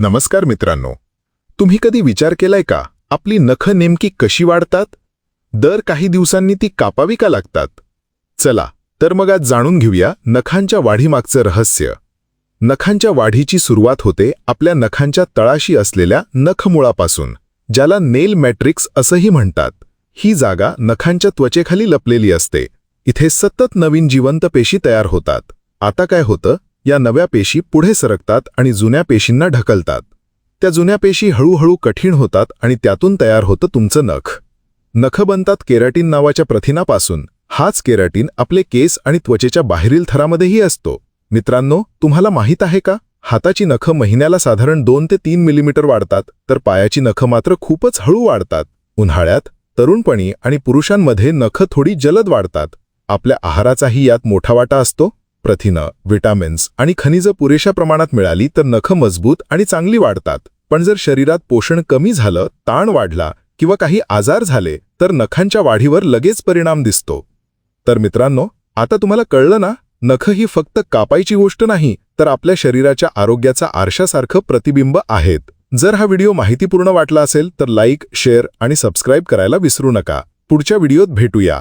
नमस्कार मित्रांनो. तुम्ही कधी विचार केलाय का? आपली नखं नेमकी कशी वाढतात? दर काही दिवसांनी ती कापावी का लागतात? चला तर मग आज जाणून घेऊया नखांच्या वाढीमागचं रहस्य. नखांच्या वाढीची सुरुवात होते आपल्या नखांच्या तळाशी असलेल्या नखमुळापासून ज्याला नेल मॅट्रिक्स असंही म्हणतात. ही जागा नखांच्या त्वचेखाली लपलेली असते. इथे सतत नवीन जिवंत पेशी तयार होतात. आता काय होतं? या नव्या पेशी पुढे सरकतात आणि जुन्या पेशींना ढकलतात. त्या जुन्या पेशी हळूहळू कठीण होतात आणि त्यातून तयार होतं तुमचं नख. नख बनतात केराटीन नावाच्या प्रथिनापासून. हाच केराटीन आपले केस आणि त्वचेच्या बाहेरील थरामध्येही असतो. मित्रांनो तुम्हाला माहीत आहे का? हाताची नखं महिन्याला साधारण दोन ते तीन मिलीमीटर वाढतात तर पायाची नखं मात्र खूपच हळू वाढतात. उन्हाळ्यात तरुणपणी आणि पुरुषांमध्ये नखं थोडी जलद वाढतात. आपल्या आहाराचाही यात मोठा वाटा असतो. प्रथिनं विटामिन्स आणि खनिजं पुरेशा प्रमाणात मिळाली तर नखं मजबूत आणि चांगली वाढतात. पण जर शरीरात पोषण कमी झालं ताण वाढला किंवा काही आजार झाले तर नखांच्या वाढीवर लगेच परिणाम दिसतो. तर मित्रांनो आता तुम्हाला कळलं ना नख ही फक्त कापायची गोष्ट नाही तर आपल्या शरीराच्या आरोग्याचा आरशासारखं प्रतिबिंब आहेत. जर हा व्हिडिओ माहितीपूर्ण वाटला असेल तर लाईक शेअर आणि सबस्क्राईब करायला विसरू नका. पुढच्या व्हिडिओत भेटूया.